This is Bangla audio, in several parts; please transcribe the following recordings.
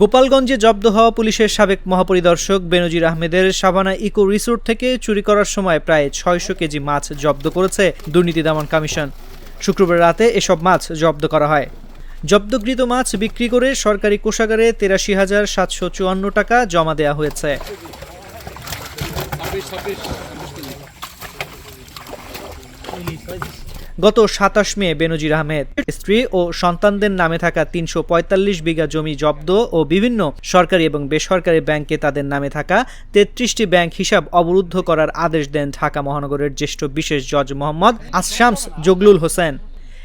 গোপালগঞ্জে জব্দ হওয়া পুলিশের সাবেক মহাপরিদর্শক বেনজির আহমেদের সাভানা ইকো রিসোর্ট থেকে চুরি করার সময় প্রায় ছয়শো কেজি মাছ জব্দ করেছে দুর্নীতি দমন কমিশন। শুক্রবার রাতে এসব মাছ জব্দ করা হয়। জব্দকৃত মাছ বিক্রি করে সরকারি কোষাগারে তেরাশি হাজার সাতশো চুয়ান্ন টাকা জমা দেওয়া হয়েছে। গত সাতাশ মে বেনজির আহমেদ স্ত্রী ও সন্তানদের নামে থাকা তিনশো পঁয়তাল্লিশ বিঘা জমি জব্দ ও বিভিন্ন সরকারি এবং বেসরকারি ব্যাংকে তাদের নামে থাকা তেত্রিশটি ব্যাংক হিসাব অবরুদ্ধ করার আদেশ দেন ঢাকা মহানগরের জ্যেষ্ঠ বিশেষ জজ মোহাম্মদ আসামস জগলুল হোসেন।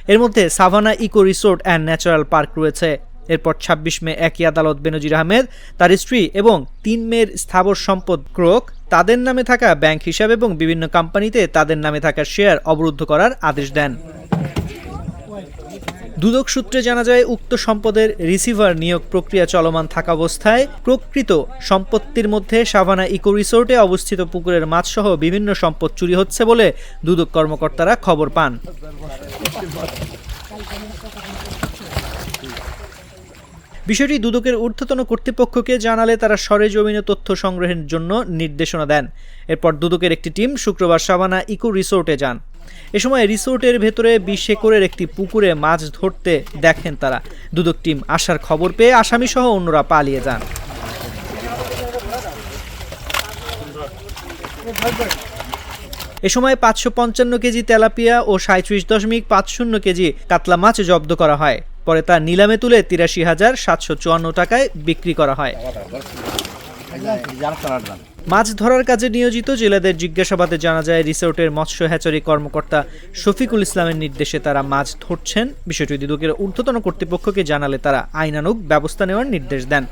এর মধ্যে Savanna eco resort and natural park রয়েছে। এরপর ছাব্বিশ মে একই আদালত বেনজির আহমেদ, তার স্ত্রী এবং তিন মেয়ের স্থাবর সম্পদ ক্রোক তাদের নামে থাকা ব্যাংক হিসাব এবং বিভিন্ন কোম্পানিতে তাদের নামে থাকা শেয়ার অবরুদ্ধ করার আদেশ দেন। দুদক সূত্রে জানা যায়, উক্ত সম্পদের রিসিভার নিয়োগ প্রক্রিয়া চলমান থাকা অবস্থায় প্রকৃত সম্পত্তির মধ্যে সাভানা ইকো রিসোর্টে অবস্থিত পুকুরের মাছসহ বিভিন্ন সম্পদ চুরি হচ্ছে বলে দুদক কর্মকর্তারা খবর পান। বিষয়টি দুদকের ঊর্ধ্বতন কর্তৃপক্ষকে জানালে তারা সরেজমিনে তথ্য সংগ্রহের জন্য নির্দেশনা দেন। এরপর দুদকের একটি টিম শুক্রবার সাবানা ইকো রিসোর্টে যান। এ সময় রিসোর্টের ভেতরে বিশ একরের একটি পুকুরে মাছ ধরতে দেখেন তারা। দুদক টিম আসার খবর পেয়ে আসামি সহ অন্যরা পালিয়ে যান। এ সময় পাঁচশো পঞ্চান্ন কেজি তেলাপিয়া ও সাঁত্রিশ দশমিক পাঁচ শূন্য কেজি কাতলা মাছ জব্দ করা হয়। পরে তা নিলামে তুলে তিরাশি হাজার সাতশো চুয়ান্ন টাকায় বিক্রি করা হয়। মাছ ধরার কাজে নিয়োজিত জেলেদের জিজ্ঞাসাবাদে জানা যায়, রিসোর্টের মৎস্য হ্যাচারি কর্মকর্তা শফিকুল ইসলামের নির্দেশে তারা মাছ ধরছেন। বিষয়টি দুদকের ঊর্ধ্বতন কর্তৃপক্ষকে জানালে তারা আইনানুগ ব্যবস্থা নেওয়ার নির্দেশ দেন।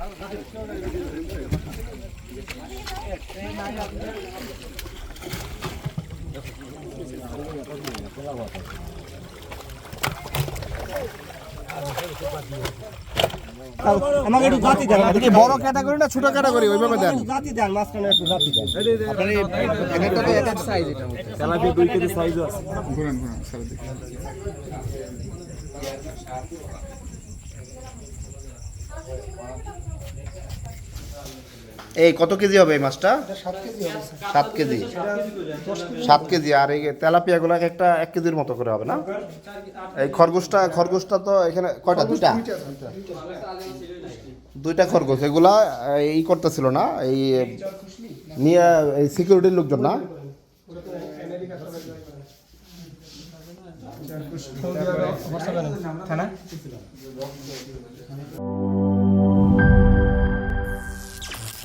আমাকে একটু জাতি দেন এটা কি বড় ক্যাটাগরি না ছোট ক্যাটাগরি ওইভাবে দেন একটু জাতি দেন মাঝখানে একটু জাতি দেন এই কত কেজি হবে এই মাছটা? সাত কেজি সাত কেজি। আর এই তেলাপিয়াগুলো এক একটা এক কেজির মতো করে হবে না? এই খরগোশটা খরগোশটা তো এখানে কয়টা? দুইটা? দুইটা খরগোশ। এগুলা এই করতেছিল না? এই নিয়ে এই সিকিউরিটির লোকজন না?